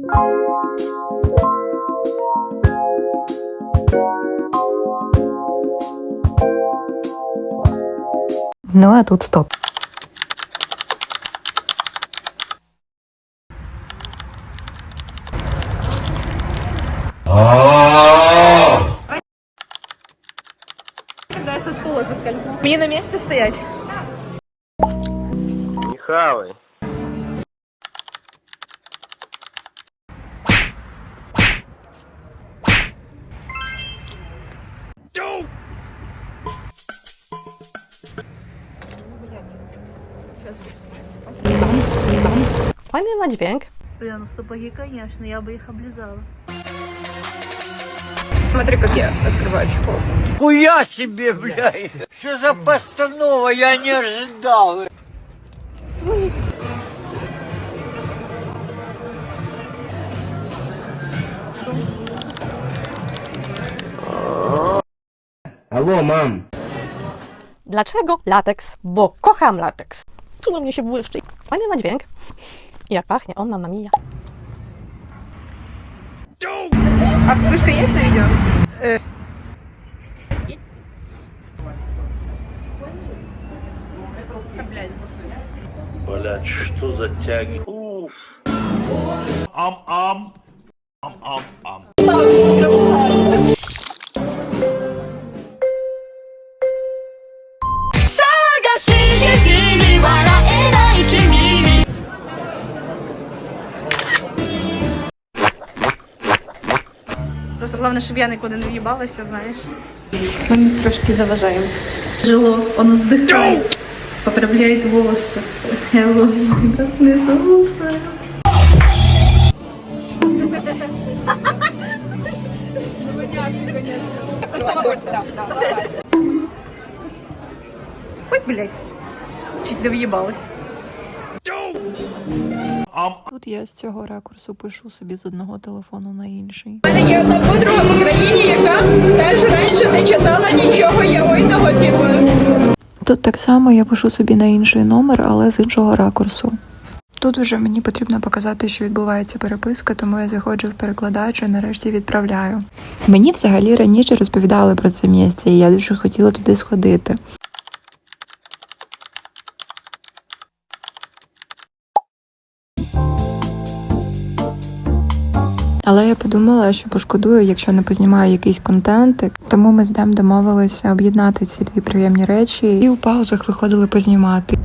Ну а тут стоп. Когда со стула соскользнул. Мне на месте стоять. Не хавай. Fajny ma dźwięk. Бля, ну сапоги, конечно, я бы их облизала. Смотри, как я открываю чехол. Хуя себе, блядь! Что за постанова? Я не ожидал. Алло, мам. Dlaczego lateks? Bo kocham lateks. Czulo mnie się błyszczy. Fajny ma dźwięk. I Jak pachnie, on mamma mia. А вспышка есть на видео? Блядь, засунула. Блять, что за тяги? Уф. Просто главное, чтобы я никуда не въебалася, знаешь. Мы трошки заважаем. Жило, он вздыхает, поправляет волосы. Hello, как не слушаю. Со самодовольствием, да, да, да. Ой, блядь. Чуть не въебалась. Тут я з цього ракурсу пишу собі з одного телефону на інший. У мене є одна подруга в Україні, яка теж раніше не читала нічого яойного, типу. Тут так само я пишу собі на інший номер, але з іншого ракурсу. Тут вже мені потрібно показати, що відбувається переписка, тому я заходжу в перекладач і нарешті відправляю. Мені взагалі раніше розповідали про це місце, і я дуже хотіла туди сходити. Але я подумала, що пошкодую, якщо не познімаю якийсь контентик. Тому ми з Дем домовилися об'єднати ці дві приємні речі і у паузах виходили познімати.